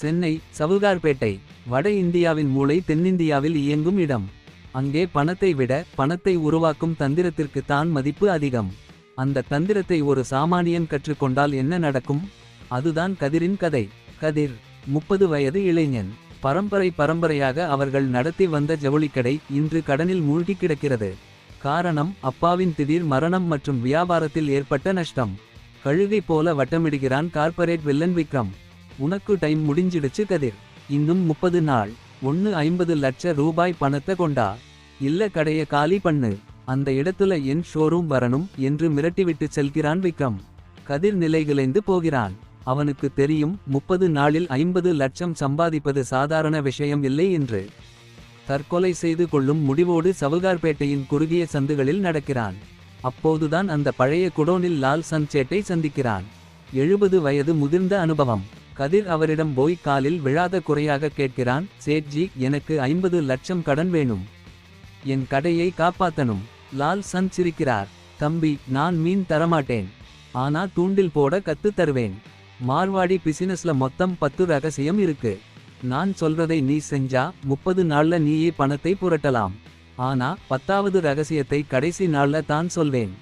சென்னை சவுகார்பேட்டை வட இந்தியாவின் மூளை தென்னிந்தியாவில் இயங்கும் இடம். அங்கே பணத்தை விட பணத்தை உருவாக்கும் தந்திரத்திற்கு தான் மதிப்பு அதிகம். அந்த தந்திரத்தை ஒரு சாமானியன் கற்றுக்கொண்டால் என்ன நடக்கும்? அதுதான் கதிரின் கதை. கதிர் முப்பது வயது இளைஞன். பரம்பரை பரம்பரையாக அவர்கள் நடத்தி வந்த ஜவுளிக்கடை இன்று கடனில் மூழ்கி கிடக்கிறது. காரணம் அப்பாவின் திடீர் மரணம் மற்றும் வியாபாரத்தில் ஏற்பட்ட நஷ்டம். கழுகை போல வட்டமிடுகிறான் கார்ப்பரேட் வில்லன் விக்ரம். உனக்கு டைம் முடிஞ்சிடுச்சு கதிர். இன்னும் முப்பது நாள். ஒன்னு ஐம்பது லட்ச ரூபாய் பணத்தை கொண்டா. இல்ல கடைய காலி பண்ணு. அந்த இடத்துல என் ஷோரூம் வரணும் என்று மிரட்டிவிட்டு செல்கிறான் விக்ரம். கதிர் நிலைகுலைந்து போகிறான். அவனுக்கு தெரியும் முப்பது நாளில் ஐம்பது லட்சம் சம்பாதிப்பது சாதாரண விஷயம் இல்லை என்று. தற்கொலை செய்து கொள்ளும் முடிவோடு சவுகார்பேட்டையின் குறுகிய சந்துகளில் நடக்கிறான். அப்போதுதான் அந்த பழைய குடோனில் லால் சந்த் சேட்டை சந்திக்கிறான். எழுபது வயது முதிர்ந்த அனுபவம். கதிர் அவரிடம் போய் காலில் விழாத குறையாக கேட்கிறான் சேட்ஜி எனக்கு ஐம்பது லட்சம் கடன் வேணும். என் கடையை காப்பாத்தனும் லால் சந்த் சிரிக்கிறார் தம்பி நான் மீன் தரமாட்டேன். ஆனா தூண்டில் போட கத்து தருவேன். மார்வாடி பிசினஸ்ல மொத்தம் பத்து ரகசியம் இருக்கு. நான் சொல்றதை நீ செஞ்சா முப்பது நாள்ல நீயே பணத்தை புரட்டலாம். ஆனா பத்தாவது ரகசியத்தை கடைசி நாள்ல தான் சொல்வேன்.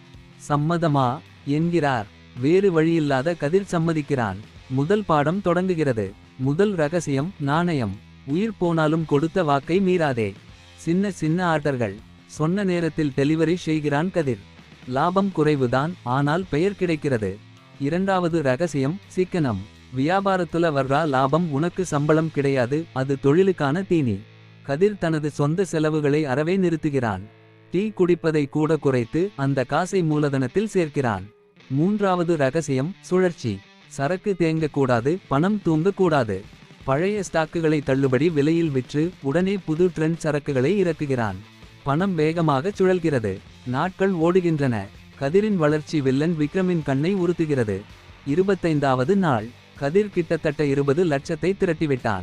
சம்மதமா? என்கிறார். வேறு வழியில்லாத கதிர் சம்மதிக்கிறான். முதல் பாடம் தொடங்குகிறது. முதல் ரகசியம் நாணயம். உயிர் போனாலும் கொடுத்த வாக்கை மீறாதே. சின்ன சின்ன ஆர்டர்கள். சொன்ன நேரத்தில் டெலிவரி செய்கிறான் கதிர். லாபம் குறைவுதான் ஆனால் பெயர் கிடைக்கிறது. இரண்டாவது ரகசியம் சிக்கனம். வியாபாரத்துல வர்றா லாபம் உனக்கு சம்பளம் கிடையாது அது தொழிலுக்கான தீனி. கதிர் தனது சொந்த செலவுகளை அறவே நிறுத்துகிறான். டீ குடிப்பதை கூட குறைத்து அந்த காசை மூலதனத்தில் சேர்க்கிறான். மூன்றாவது ரகசியம் சுழற்சி. சரக்கு தேங்கக்கூடாது பணம் தூங்கக்கூடாது. பழைய ஸ்டாக்குகளை தள்ளுபடி விலையில் விற்று உடனே புது ட்ரெண்ட் சரக்குகளை இறக்குகிறான். பணம் வேகமாக சுழல்கிறது. நாட்கள் ஓடுகின்றன. கதிரின் வளர்ச்சி வில்லன் விக்ரமின் கண்ணை உறுத்துகிறது. இருபத்தைந்தாவது நாள். கதிர் கிட்டத்தட்ட இருபது லட்சத்தை திரட்டிவிட்டான்.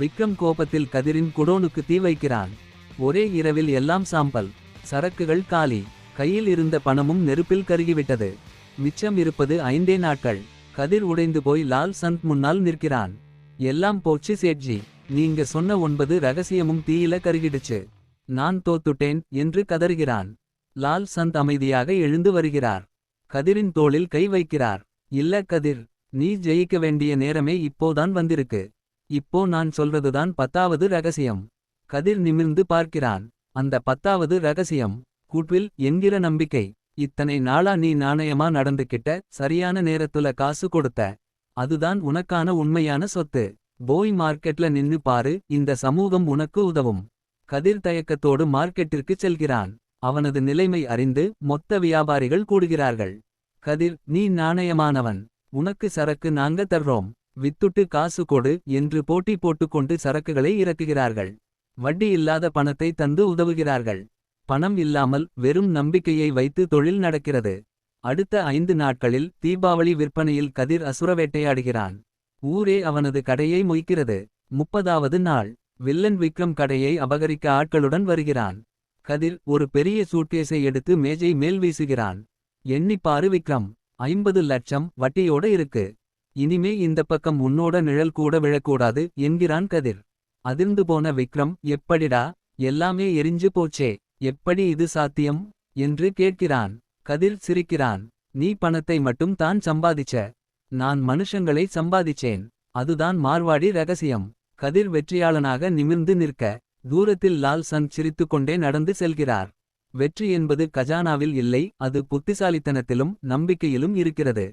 விக்ரம் கோபத்தில் கதிரின் குடோனுக்கு தீ வைக்கிறான். ஒரே இரவில் எல்லாம் சாம்பல். சரக்குகள் காலி. கையில் இருந்த பணமும் நெருப்பில் கருகிவிட்டது. மிச்சம் இருப்பது ஐந்தே நாட்கள். கதிர் உடைந்து போய் லால் சந்த் முன்னால் நிற்கிறான். எல்லாம் போச்சு சேட்ஜி நீங்க சொன்ன ஒன்பது ரகசியமும் தீயில கருகிடுச்சு. நான் தோத்துட்டேன் என்று கதறுகிறான். லால் சந்த் அமைதியாக எழுந்து வருகிறார். கதிரின் தோளில் கை வைக்கிறார். இல்ல கதிர் நீ ஜெயிக்க வேண்டிய நேரமே இப்போதான் வந்திருக்கு. இப்போ நான் சொல்றதுதான் பத்தாவது ரகசியம். கதிர் நிமிர்ந்து பார்க்கிறான். அந்த பத்தாவது ரகசியம் குட்வில் என்கிற நம்பிக்கை. இத்தனை நாளா நீ நாணயமா நடந்துகிட்ட சரியான நேரத்துல காசு கொடுத்த. அதுதான் உனக்கான உண்மையான சொத்து. போய் மார்க்கெட்ல நின்னு பாரு இந்த சமூகம் உனக்கு உதவும். கதிர் தயக்கத்தோடு மார்க்கெட்டிற்கு செல்கிறான். அவனது நிலைமை அறிந்து மொத்த வியாபாரிகள் கூடுகிறார்கள். கதிர் நீ நாணயமானவன். உனக்கு சரக்கு நாங்க தர்றோம். வித்துட்டு காசு கொடு என்று போட்டி போட்டுக்கொண்டு சரக்குகளை இறக்குகிறார்கள். வட்டி இல்லாத பணத்தை தந்து உதவுகிறார்கள். பணம் இல்லாமல் வெறும் நம்பிக்கையை வைத்து தொழில் நடக்கிறது. அடுத்த ஐந்து நாட்களில் தீபாவளி விற்பனையில் கதிர் அசுர வேட்டையாடுகிறான் ஊரே அவனது கடையை மொய்க்கிறது. முப்பதாவது நாள். வில்லன் விக்ரம் கடையை அபகரிக்க ஆட்களுடன் வருகிறான். கதிர் ஒரு பெரிய சூட்கேஸை எடுத்து மேஜை மேல் வீசுகிறான். எண்ணிப்பாரு விக்ரம். ஐம்பது லட்சம் வட்டியோட இருக்கு. இனிமே இந்த பக்கம் உன்னோட நிழல் கூட விழக்கூடாது என்கிறான் கதிர். அதிர்ந்து போன விக்ரம் எப்படிடா? எல்லாமே எரிஞ்சு போச்சே. எப்படி இது சாத்தியம்? என்று கேட்கிறான். கதிர் சிரிக்கிறான். நீ பணத்தை மட்டும் தான் சம்பாதிச்ச. நான் மனுஷங்களை சம்பாதிச்சேன். அதுதான் மார்வாடி ரகசியம். கதிர் வெற்றியாளனாக நிமிர்ந்து நிற்க தூரத்தில் லால் சந்த் சிரித்துக்கொண்டே நடந்து செல்கிறார். வெற்றி என்பது கஜானாவில் இல்லை அது புத்திசாலித்தனத்திலும் நம்பிக்கையிலும் இருக்கிறது.